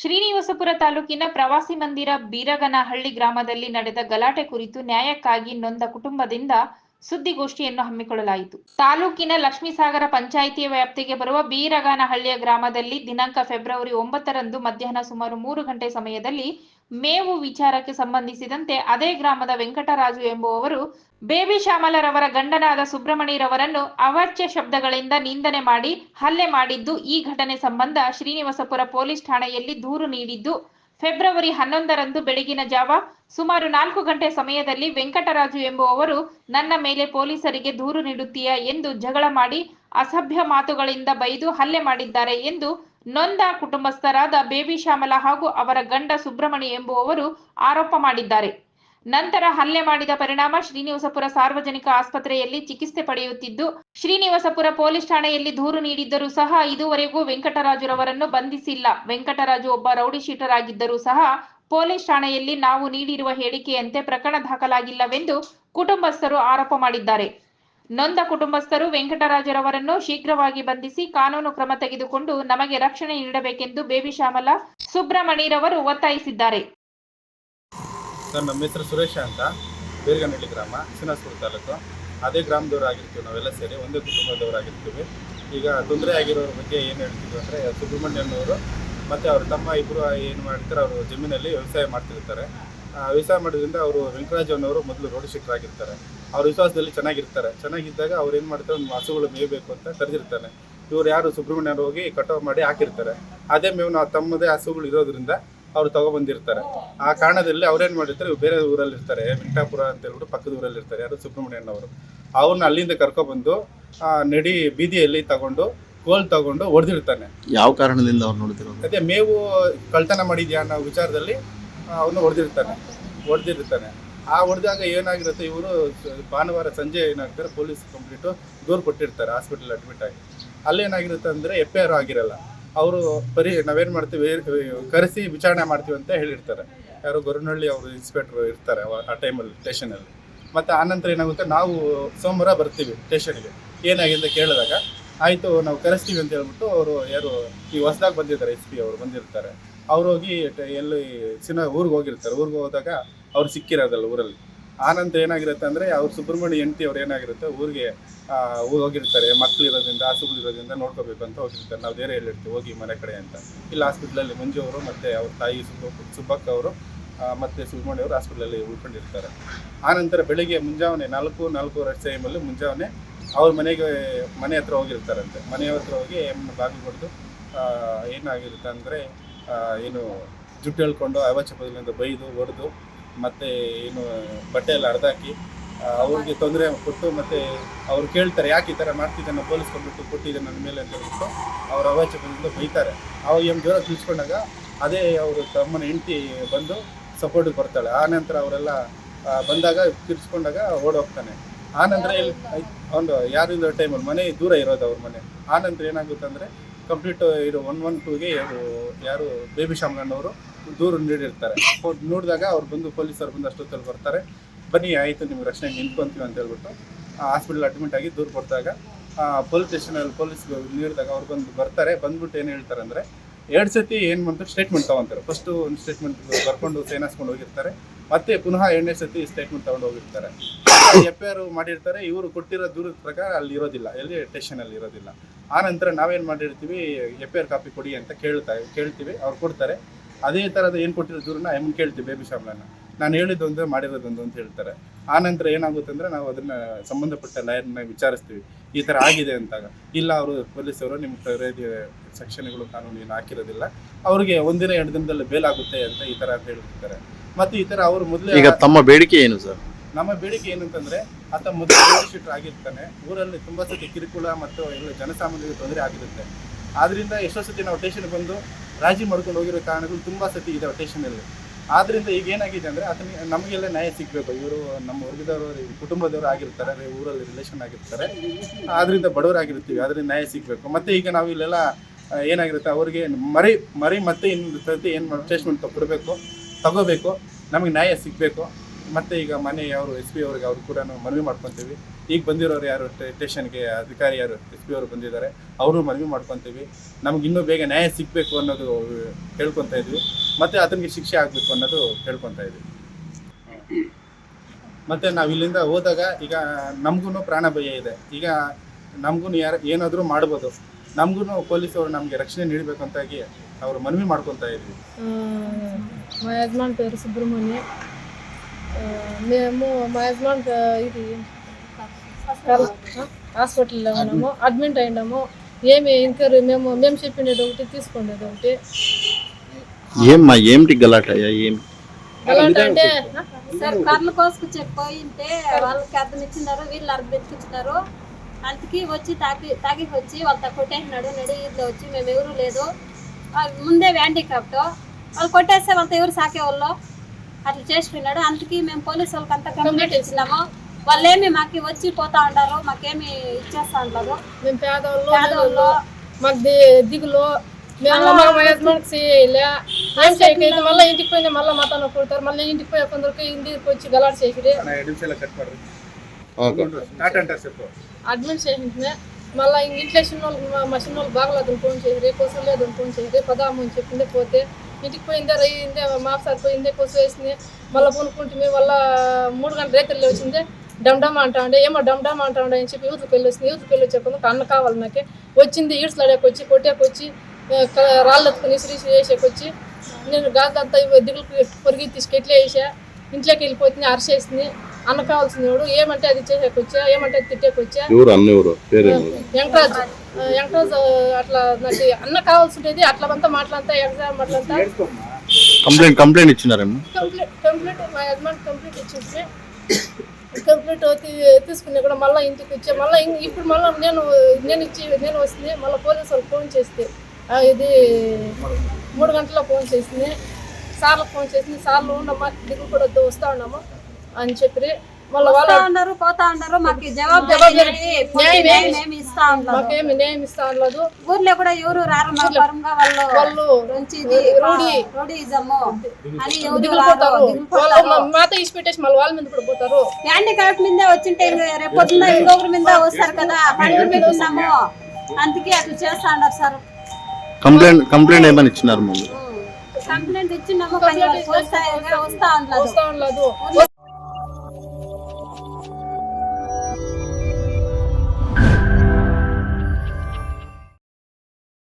ಶ್ರೀನಿವಾಸಪುರ ತಾಲೂಕಿನ ಪ್ರವಾಸಿ ಮಂದಿರ ಬೀರಗನಹಳ್ಳಿ ಗ್ರಾಮದಲ್ಲಿ ನಡೆದ ಗಲಾಟೆ ಕುರಿತು ನ್ಯಾಯಕ್ಕಾಗಿ ನೊಂದ ಕುಟುಂಬದಿಂದ ಸುದ್ದಿಗೋಷ್ಠಿಯನ್ನು ಹಮ್ಮಿಕೊಳ್ಳಲಾಯಿತು. ತಾಲೂಕಿನ ಲಕ್ಷ್ಮೀಸಾಗರ ಪಂಚಾಯಿತಿಯ ವ್ಯಾಪ್ತಿಗೆ ಬರುವ ಬೀರಗಾನಹಳ್ಳಿಯ ಗ್ರಾಮದಲ್ಲಿ ದಿನಾಂಕ ಫೆಬ್ರವರಿ ಒಂಬತ್ತರಂದು ಮಧ್ಯಾಹ್ನ ಸುಮಾರು ಮೂರು ಗಂಟೆ ಸಮಯದಲ್ಲಿ ಮೇವು ವಿಚಾರಕ್ಕೆ ಸಂಬಂಧಿಸಿದಂತೆ ಅದೇ ಗ್ರಾಮದ ವೆಂಕಟರಾಜು ಎಂಬುವವರು ಬೇಬಿ ಶ್ಯಾಮಲರವರ ಗಂಡನಾದ ಸುಬ್ರಹ್ಮಣಿರವರನ್ನು ಅವಾಚ್ಯ ಶಬ್ದಗಳಿಂದ ನಿಂದನೆ ಮಾಡಿ ಹಲ್ಲೆ ಮಾಡಿದ್ದು ಈ ಘಟನೆ ಸಂಬಂಧ ಶ್ರೀನಿವಾಸಪುರ ಪೊಲೀಸ್ ಠಾಣೆಯಲ್ಲಿ ದೂರು ನೀಡಿದ್ದು ಫೆಬ್ರವರಿ ಹನ್ನೊಂದರಂದು ಬೆಳಗಿನ ಜಾವ ಸುಮಾರು ನಾಲ್ಕು ಗಂಟೆ ಸಮಯದಲ್ಲಿ ವೆಂಕಟರಾಜು ಎಂಬುವವರು ನನ್ನ ಮೇಲೆ ಪೊಲೀಸರಿಗೆ ದೂರು ನೀಡುತ್ತೀಯಾ ಎಂದು ಜಗಳ ಮಾಡಿ ಅಸಭ್ಯ ಮಾತುಗಳಿಂದ ಬೈದು ಹಲ್ಲೆ ಮಾಡಿದ್ದಾರೆ ಎಂದು ನೊಂದ ಕುಟುಂಬಸ್ಥರಾದ ಬೇಬಿ ಶ್ಯಾಮಲ ಹಾಗೂ ಅವರ ಗಂಡ ಸುಬ್ರಹ್ಮಣಿ ಎಂಬುವವರು ಆರೋಪ ಮಾಡಿದ್ದಾರೆ. ನಂತರ ಹಲ್ಲೆ ಮಾಡಿದ ಪರಿಣಾಮ ಶ್ರೀನಿವಾಸಪುರ ಸಾರ್ವಜನಿಕ ಆಸ್ಪತ್ರೆಯಲ್ಲಿ ಚಿಕಿತ್ಸೆ ಪಡೆಯುತ್ತಿದ್ದು, ಶ್ರೀನಿವಾಸಪುರ ಪೊಲೀಸ್ ಠಾಣೆಯಲ್ಲಿ ದೂರು ನೀಡಿದ್ದರೂ ಸಹ ಇದುವರೆಗೂ ವೆಂಕಟರಾಜುರವರನ್ನು ಬಂಧಿಸಿಲ್ಲ. ವೆಂಕಟರಾಜು ಒಬ್ಬ ರೌಡಿ ಶೀಟರ್ ಆಗಿದ್ದರೂ ಸಹ ಪೊಲೀಸ್ ಠಾಣೆಯಲ್ಲಿ ನಾವು ನೀಡಿರುವ ಹೇಳಿಕೆಯಂತೆ ಪ್ರಕರಣ ದಾಖಲಾಗಿಲ್ಲವೆಂದು ಕುಟುಂಬಸ್ಥರು ಆರೋಪ ಮಾಡಿದ್ದಾರೆ. ನೊಂದ ಕುಟುಂಬಸ್ಥರು ವೆಂಕಟರಾಜರವರನ್ನು ಶೀಘ್ರವಾಗಿ ಬಂಧಿಸಿ ಕಾನೂನು ಕ್ರಮ ತೆಗೆದುಕೊಂಡು ನಮಗೆ ರಕ್ಷಣೆ ನೀಡಬೇಕೆಂದು ಬೇಬಿ ಶ್ಯಾಮಲ ಸುಬ್ರಹ್ಮಣಿರವರು ಒತ್ತಾಯಿಸಿದ್ದಾರೆ. ಸರ್ ನಮ್ಮ ಸುರೇಶ ಅಂತ, ಬೇರ್ಗನಹಳ್ಳಿ ಗ್ರಾಮ, ಸಿನಾಸ್ಪುರ ತಾಲೂಕು. ಅದೇ ಗ್ರಾಮದವರಾಗಿರ್ತೀವಿ ನಾವೆಲ್ಲ ಸೇರಿ, ಒಂದೇ ಕುಟುಂಬದವರಾಗಿರ್ತೀವಿ ಈಗ ತೊಂದರೆ ಆಗಿರೋರ ಬಗ್ಗೆ ಏನು ಹೇಳ್ತೀವಿ ಅಂದರೆ, ಸುಬ್ರಹ್ಮಣ್ಯನವರು ಮತ್ತು ಅವ್ರ ತಮ್ಮ ಇಬ್ಬರು ಏನು ಮಾಡ್ತಾರೆ ಅವರು ಜಮೀನಲ್ಲಿ ವ್ಯವಸಾಯ ಮಾಡ್ತಿರ್ತಾರೆ. ವ್ಯವಸಾಯ ಮಾಡೋದ್ರಿಂದ ಅವರು ವೆಂಕಟರಾಜನವರು ಮೊದಲು ರೋಡ್ ಆಗಿರ್ತಾರೆ ಅವ್ರ ವಿಶ್ವಾಸದಲ್ಲಿ ಚೆನ್ನಾಗಿರ್ತಾರೆ. ಚೆನ್ನಾಗಿದ್ದಾಗ ಅವ್ರು ಏನು ಮಾಡ್ತಾರೆ, ಒಂದು ಹಸುಗಳು ಮೇಯಬೇಕು ಅಂತ ಕರೆದಿರ್ತಾನೆ. ಇವ್ರು ಯಾರು ಸುಬ್ರಹ್ಮಣ್ಯರು ಹೋಗಿ ಕಟಾವು ಮಾಡಿ ಹಾಕಿರ್ತಾರೆ. ಅದೇ ಮೇವು ನಾವು ತಮ್ಮದೇ ಹಸುಗಳು ಇರೋದ್ರಿಂದ ಅವ್ರು ತಗೊಬಂದಿರ್ತಾರೆ. ಆ ಕಾರಣದಲ್ಲಿ ಅವ್ರೇನು ಮಾಡಿರ್ತಾರೆ ಬೇರೆ ಊರಲ್ಲಿ ಇರ್ತಾರೆ ವೆಂಕಟಾಪುರ ಅಂತ ಹೇಳ್ಬಿಟ್ಟು ಪಕ್ಕದ ಊರಲ್ಲಿ ಇರ್ತಾರೆ ಯಾರು ಸುಬ್ರಹ್ಮಣ್ಯನವರು. ಅವ್ರನ್ನ ಅಲ್ಲಿಂದ ಕರ್ಕೊಬಂದು ಆ, ನಡಿ ಬೀದಿಯಲ್ಲಿ ತಗೊಂಡು ಕೋಲ್ ತಗೊಂಡು ಹೊಡೆದಿರ್ತಾನೆ ಯಾವ ಕಾರಣದಿಂದ ಅವ್ರು ನೋಡ್ತಿರೋದು? ಅದೇ ಮೇವು ಕಳ್ತನ ಮಾಡಿದ್ಯಾ ಅನ್ನೋ ವಿಚಾರದಲ್ಲಿ ಅವನು ಹೊಡೆದಿರ್ತಾನೆ ಹೊಡೆದಿರ್ತಾನೆ ಆ ಹೊಡೆದಾಗ ಏನಾಗಿರುತ್ತೆ ಇವರು ಭಾನುವಾರ ಸಂಜೆ ಏನಾಗ್ತಾರೆ ಪೊಲೀಸ್ ಕಂಪ್ಲೀಟು ದೂರು ಕೊಟ್ಟಿರ್ತಾರೆ ಹಾಸ್ಪಿಟಲ್ ಅಡ್ಮಿಟ್ ಆಗಿ. ಅಲ್ಲೇನಾಗಿರುತ್ತೆ ಅಂದರೆ ಎಫ್ ಐ ಆರ್ ಆಗಿರಲ್ಲ. ಅವರು ಪರಿ ನಾವೇನು ಮಾಡ್ತೀವಿ, ಕರೆಸಿ ವಿಚಾರಣೆ ಮಾಡ್ತೀವಿ ಅಂತ ಹೇಳಿರ್ತಾರೆ. ಯಾರು ಗೊರನಹಳ್ಳಿ ಅವರು ಇನ್ಸ್ಪೆಕ್ಟರ್ ಇರ್ತಾರೆ ಆ ಟೈಮಲ್ಲಿ ಸ್ಟೇಷನಲ್ಲಿ ಮತ್ತು ಆನಂತರ ಏನಾಗುತ್ತೆ, ನಾವು ಸೋಮವಾರ ಬರ್ತೀವಿ ಸ್ಟೇಷನ್ಗೆ ಏನಾಗಿದೆ ಕೇಳಿದಾಗ, ಆಯಿತು, ನಾವು ಕರೆಸ್ತೀವಿ ಅಂತ ಹೇಳ್ಬಿಟ್ಟು ಅವರು ಯಾರು ಈ ಹೊಸದಾಗಿ ಬಂದಿದ್ದಾರೆ ಎಸ್ ಪಿ ಅವರು ಬಂದಿರ್ತಾರೆ. ಅವ್ರು ಹೋಗಿ ಎಲ್ಲಿ, ಸಿನ ಊರಿಗೆ ಹೋಗಿರ್ತಾರೆ. ಊರಿಗೆ ಹೋದಾಗ ಅವ್ರು ಸಿಕ್ಕಿರೋದಲ್ಲ ಊರಲ್ಲಿ. ಆನಂತರ ಏನಾಗಿರುತ್ತೆ ಅಂದರೆ, ಅವ್ರು ಸುಬ್ರಹ್ಮಣ್ಯ ಹೆಂಡತಿ ಅವ್ರು ಏನಾಗಿರುತ್ತೆ, ಊರಿಗೆ ಊರು ಹೋಗಿರ್ತಾರೆ ಮಕ್ಳು ಇರೋದ್ರಿಂದ ಹಸುಗಳು ಇರೋದ್ರಿಂದ ನೋಡ್ಕೋಬೇಕು ಅಂತ ಹೋಗಿರ್ತಾರೆ. ನಾವು ಬೇರೆ ಹೇಳಿರ್ತೀವಿ ಹೋಗಿ ಮನೆ ಕಡೆ ಅಂತ. ಇಲ್ಲಿ ಹಾಸ್ಪಿಟ್ಲಲ್ಲಿ ಮಂಜು ಅವರು ಮತ್ತು ಅವ್ರ ತಾಯಿ ಸುಬ್ಬ ಸುಬ್ಬಕ್ಕ ಅವರು ಮತ್ತು ಸುಬ್ರಹ್ಮಣ್ಯ ಅವರು ಹಾಸ್ಪಿಟ್ಲಲ್ಲಿ ಉಳ್ಕೊಂಡಿರ್ತಾರೆ. ಆನಂತರ ಬೆಳಿಗ್ಗೆ ಮುಂಜಾನೆ ನಾಲ್ಕು, ನಾಲ್ಕೂವರೆ ಟೈಮಲ್ಲಿ ಮುಂಜಾವನೆ ಅವ್ರ ಮನೆಗೆ, ಮನೆ ಹತ್ರ ಹೋಗಿರ್ತಾರಂತೆ. ಮನೆ ಹತ್ರ ಹೋಗಿ ಎಮ್ಮೆ ಬಾಗಿಲು ಹೊಡೆದು ಏನಾಗಿರುತ್ತೆ ಅಂದರೆ ಏನು, ಜುಟ್ಟು ಹೇಳ್ಕೊಂಡು ಅವಚಪದಲ್ಲಿಂದ ಬೈದು, ಹೊಡೆದು ಮತ್ತು ಏನು ಬಟ್ಟೆ ಎಲ್ಲ ಹರಿದಾಕಿ ಅವ್ರಿಗೆ ತೊಂದರೆ ಕೊಟ್ಟು ಮತ್ತು ಅವ್ರು ಕೇಳ್ತಾರೆ, ಯಾಕೆ ಈ ಥರ ಮಾಡ್ತಿದ್ದಾನೆ ಪೊಲೀಸ್ ಕಂಪ್ಲೇಂಟ್ ಕೊಟ್ಟಿದ್ದೆ ನನ್ನ ಮೇಲೆ ಅಂತ ಹೇಳ್ಬಿಟ್ಟು ಅವ್ರ ಅವಾಚ್ಯದಿಂದ ಬೈತಾರೆ. ಅವಾಗ ಏನು ಜ್ವರ ತಿಳಿಸ್ಕೊಂಡಾಗ ಅದೇ ಅವರು ತಮ್ಮನ ಹೆಂಡತಿ ಬಂದು ಸಪೋರ್ಟಿಗೆ ಬರ್ತಾಳೆ. ಆ ನಂತರ ಅವರೆಲ್ಲ ಬಂದಾಗ ತಿರ್ಸ್ಕೊಂಡಾಗ ಓಡೋಗ್ತಾನೆ ಆ ನಂತರ ಒಂದು ಯಾರಿಂದ ಟೈಮಲ್ಲಿ ಮನೆ ದೂರ ಇರೋದು ಅವ್ರ ಮನೆ. ಆ ನಂತರ ಏನಾಗುತ್ತೆ ಅಂದರೆ ಕಂಪ್ಲೀಟ್ ಇದು ಒನ್ ಒನ್ ಟೂಗೆ ಯಾರು ಬೇಬಿ ಶಾಮಣ್ಣವರು ದೂರು ನೀಡಿರ್ತಾರೆ. ನೋಡಿದಾಗ ಅವ್ರು ಬಂದು ಪೊಲೀಸರು ಬಂದು ಅಷ್ಟೊತ್ತಲ್ಲಿ ಬರ್ತಾರೆ. ಬನ್ನಿ, ಆಯಿತು, ನಿಮ್ಗೆ ರಕ್ಷಣೆ ನಿಂತ್ಕೊಂತೀವಿ ಅಂತ ಹೇಳ್ಬಿಟ್ಟು ಹಾಸ್ಪಿಟಲ್ ಅಡ್ಮಿಟ್ ಆಗಿ ದೂರು ಕೊಟ್ಟಾಗ ಪೊಲೀಸ್ ಸ್ಟೇಷನಲ್ಲಿ ಪೊಲೀಸ್ ನೀಡಿದಾಗ ಅವ್ರು ಬಂದು ಬರ್ತಾರೆ. ಬಂದ್ಬಿಟ್ಟು ಏನು ಹೇಳ್ತಾರೆ ಅಂದರೆ, ಎರಡು ಸತಿ ಏನು ಮಾಡ್ತಾರೆ ಸ್ಟೇಟ್ಮೆಂಟ್ ತೊಗೊತಾರೆ. ಫಸ್ಟು ಒಂದು ಸ್ಟೇಟ್ಮೆಂಟ್ ಬರ್ಕೊಂಡು ಸೈನ್ ಹಾಸ್ಕೊಂಡು ಹೋಗಿರ್ತಾರೆ. ಮತ್ತೆ ಪುನಃ ಎರಡನೇ ಸತಿ ಸ್ಟೇಟ್ಮೆಂಟ್ ತೊಗೊಂಡು ಹೋಗಿರ್ತಾರೆ. ಎಫ್ ಐ ಆರ್ ಮಾಡಿರ್ತಾರೆ. ಇವರು ಕೊಟ್ಟಿರೋ ದೂರದ ಪ್ರಕಾರ ಅಲ್ಲಿ ಇರೋದಿಲ್ಲ. ಎಲ್ಲಿ? ಸ್ಟೇಷನಲ್ಲಿ ಇರೋದಿಲ್ಲ. ಆ ನಂತರ ನಾವೇನು ಮಾಡಿರ್ತೀವಿ? ಎಫ್ ಐ ಕಾಪಿ ಕೊಡಿ ಅಂತ ಕೇಳ್ತಾ, ಕೇಳ್ತೀವಿ. ಅವ್ರು ಕೊಡ್ತಾರೆ. ಅದೇ ಥರದ ಏನು ಕೊಟ್ಟಿರೋ ದೂರನ್ನ ಎಂ ಕೇಳ್ತೀವಿ ಬೇಬಿ ಶಾಮ್ಲನ್ನ ನಾನು ಹೇಳಿದ್ದೊಂದು ಮಾಡಿರೋದೊಂದು ಅಂತ ಹೇಳ್ತಾರೆ. ಆ ನಂತರ ಏನಾಗುತ್ತೆ ಅಂದರೆ ನಾವು ಅದನ್ನು ಸಂಬಂಧಪಟ್ಟ ಲಾಯರ್ನ ವಿಚಾರಿಸ್ತೀವಿ. ಈ ಥರ ಆಗಿದೆ ಅಂತಾಗ. ಇಲ್ಲ ಅವರು ಪೊಲೀಸರು ನಿಮ್ಮ ಖರೀದಿ ಸೆಕ್ಷನ್ಗಳು ಕಾನೂನು ಏನು ಹಾಕಿರೋದಿಲ್ಲ. ಅವ್ರಿಗೆ ಒಂದಿನ ಎರಡು ದಿನದಲ್ಲಿ ಬೇಲ್ ಆಗುತ್ತೆ ಅಂತ ಈ ಥರ ಹೇಳಿರ್ತಾರೆ ಮತ್ತು ಈ ಥರ ಅವರು ಮೊದಲೇ ಈಗ ತಮ್ಮ ಬೇಡಿಕೆ ಏನು ಸರ್? ನಮ್ಮ ಬೇಡಿಕೆ ಏನಂತಂದ್ರೆ ಆತ ಮೊದಲು ಶೀಟರ್ ಆಗಿರ್ತಾನೆ. ಊರಲ್ಲಿ ತುಂಬಾ ಸತಿ ಕಿರುಕುಳ ಮತ್ತು ಎಲ್ಲ ಜನಸಾಮಾನ್ಯರಿಗೆ ತೊಂದರೆ ಆಗಿರುತ್ತೆ. ಆದ್ದರಿಂದ ಎಷ್ಟೋ ಸತಿ ನಾವು ಸ್ಟೇಷನ್ ಬಂದು ರಾಜಿ ಮಾಡ್ಕೊಂಡು ಹೋಗಿರೋ ಕಾರಣಗಳು ತುಂಬ ಸತಿ ಇದಾವೆ ಸ್ಟೇಷನಲ್ಲಿ ಆದ್ರಿಂದ ಈಗ ಏನಾಗಿದೆ ಅಂದ್ರೆ ಅದನ್ನ ನಮಗೆಲ್ಲ ನ್ಯಾಯ ಸಿಗಬೇಕು. ಇವರು ನಮ್ಮ ವರ್ಗದವರು ಕುಟುಂಬದವರು ಆಗಿರ್ತಾರೆ, ಊರಲ್ಲಿ ರಿಲೇಷನ್ ಆಗಿರ್ತಾರೆ. ಆದ್ರಿಂದ ಬಡವರಾಗಿರ್ತೀವಿ ಆದ್ರಿಂದ ನ್ಯಾಯ ಸಿಗಬೇಕು. ಮತ್ತೆ ಈಗ ನಾವು ಇಲ್ಲೆಲ್ಲ ಏನಾಗಿರುತ್ತೆ? ಅವ್ರಿಗೆ ಮರಿ ಮರಿ ಮತ್ತೆ ಇನ್ನೊಂದು ಸತಿ ಏನು ಸ್ಟೇಟ್ಮೆಂಟ್ ಕೊಡಬೇಕು ತಗೋಬೇಕು. ನಮಗೆ ನ್ಯಾಯ ಸಿಗಬೇಕು. ಮತ್ತೆ ಈಗ ಮನೆ ಅವರು ಎಸ್ ಪಿ ಅವ್ರಿಗೆ ಅವ್ರು ಕೂಡ ನಾವು ಮನವಿ ಮಾಡ್ಕೊತೀವಿ. ಈಗ ಬಂದಿರೋರು ಯಾರು ಸ್ಟೇಷನ್ಗೆ ಅಧಿಕಾರಿ ಯಾರು ಎಸ್ ಪಿ ಅವರು ಬಂದಿದ್ದಾರೆ ಅವರು ಮನವಿ ಮಾಡ್ಕೊತೀವಿ ನಮ್ಗೆ ಇನ್ನೂ ಬೇಗ ನ್ಯಾಯ ಸಿಗಬೇಕು ಅನ್ನೋದು ಕೇಳ್ಕೊತಾ ಇದ್ವಿ ಮತ್ತು ಅದಕ್ಕೆ ಶಿಕ್ಷೆ ಆಗಬೇಕು ಅನ್ನೋದು ಕೇಳ್ಕೊತಾ ಇದ್ವಿ ಮತ್ತು ನಾವು ಇಲ್ಲಿಂದ ಹೋದಾಗ ಈಗ ನಮಗೂ ಪ್ರಾಣ ಭಯ ಇದೆ ಈಗ ನಮಗೂ ಯಾರು ಏನಾದರೂ ಮಾಡ್ಬೋದು ನಮಗೂ ಪೊಲೀಸವರು ನಮಗೆ ರಕ್ಷಣೆ ನೀಡಬೇಕು ಅಂತಾಗಿ ಅವರು ಮನವಿ ಮಾಡ್ಕೊತಾ ఇద్వి ఆ, మా యజమాని పేరు సుబ్రహ్మణ్య ఆ, మేము మా యజమాని పే- ఇది కల్- ఆ, హాస్పిటల్లో ఉన్నాము. అడ్మిట్ అయినాము. ఏమి ఎంక్వైరీ మేము మేము చెప్పిండేది ఒకటి తీసుకునేది ఒకటి. ఏమ్మా ఏమిటి గలాట ఏం ఎలాంటి అంటే సార్ కర్రలు కోసుకొచ్చి పోయింటే వాళ్ళకి అర్థం ఇచ్చినారు వీళ్ళు అర్థం ఎత్తుకున్నారు అందుకే వచ్చి తాగి తాగి వచ్చి వాళ్ళతో కొట్టేసినాడు నడి ఇట్లా వచ్చి మేము ఎవరు లేదు. ఆ ముందే హ్యాండిక్రాఫ్ట్ వాళ్ళు కొట్టేస్తే వాళ్ళతో ఎవరు సాకే వాళ్ళు అట్లా చేసిపోయినాడు అందుకే మేము పోలీసు వాళ్ళకి అంతా కంప్లైంట్ ఇచ్చినాము. వాళ్ళేమి మాకు వచ్చి పోతా ఉంటారు మాకేమి ఇచ్చేస్తా ఉంటారు మేము పేదవాళ్ళు మాకు దిగులు. మళ్ళీ ఇంటికి మళ్ళీ మళ్ళీ ఇంటికి పోయి కొందరికి ఇంటికి వచ్చి మా బాగలేదు చెప్పిందే పోతే ఇంటికి పోయిందే మాఫ్ సార్ పోయిందే కోసం వేసింది. మళ్ళీ కొనుక్కుంటే మళ్ళీ మూడు గంటల రైతుల్లో వచ్చిందే. డమ్ డమ్ అంటా ఉండే ఏమో డమ్ డమ్ అంటా ఉండే అని చెప్పి యూత్ పెళ్ళి వచ్చింది యూత్ పెళ్ళి వచ్చేప్పుడు అన్న కావాలి నాకే. వచ్చింది ఈడ్స్లాడేకి వచ్చి కొట్టేకొచ్చి రాళ్ళు ఎత్తుకుని శ్రీ వేసేకొచ్చి నేను గాజంతా దిగులు పొరిగి తీసుకు ఎట్లా వేసా. ఇంట్లోకి వెళ్ళిపోతుంది అరిసేసింది. అన్న కావాల్సింది ఎవడు? ఏమంటే అది చేసేకొచ్చా ఏమంటే అది తిట్టేకొచ్చా వెంకరాజ్ ఆ, అట్లా నాకు అన్న కావాల్సిండేది అట్లా అంతా మాటలంతా ఎగ్జామ్ అట్లంతా కంప్లైంట్ కంప్లైంట్ ఇచ్చినారేమో? కంప్లీట్ కంప్లీట్ మా యజమాని కంప్లీట్ ఇచ్చేసి కంప్లీట్ తీసుకునే కూడా మళ్ళీ ఇంటికి వచ్చే మళ్ళీ ఇప్పుడు మళ్ళీ నేను నేను ఇచ్చి నేను వస్తుంది మళ్ళీ పోలీసు వాళ్ళు ఫోన్ చేస్తే ఇది మూడు గంటల ఫోన్ చేసింది. సార్లకు ఫోన్ చేసింది సార్లు ఉండమ్మా దిగులు కూడా వస్తూ ఉన్నాము అని చెప్పి వస్తా ఉన్నారు పోతా ఉన్నారు మాకు జవాబు ఇస్తా మాకేమి న్యాయం ఇస్తా ఉండదు ఊర్లో కూడా ఎవరు రారు మా పరంగా వాళ్ళు రౌడీ. అని మాతో ఇచ్చి పెట్టేసి మళ్ళీ మీద కూడా పోతారు. హ్యాండిక్రాఫ్ట్ మీదే వచ్చింటే ఇంక రేపు పొద్దున్న ఇంకొకరి మీద వస్తారు కదా పండుగ మీద ఉన్నాము. అందుకే అట్లా చేస్తా ఉన్నారు సార్. కంప్లైంట్ కంప్లైంట్ ఏమని ఇచ్చినారు కంప్లైంట్ ఇచ్చినాము వస్తా ఉండదు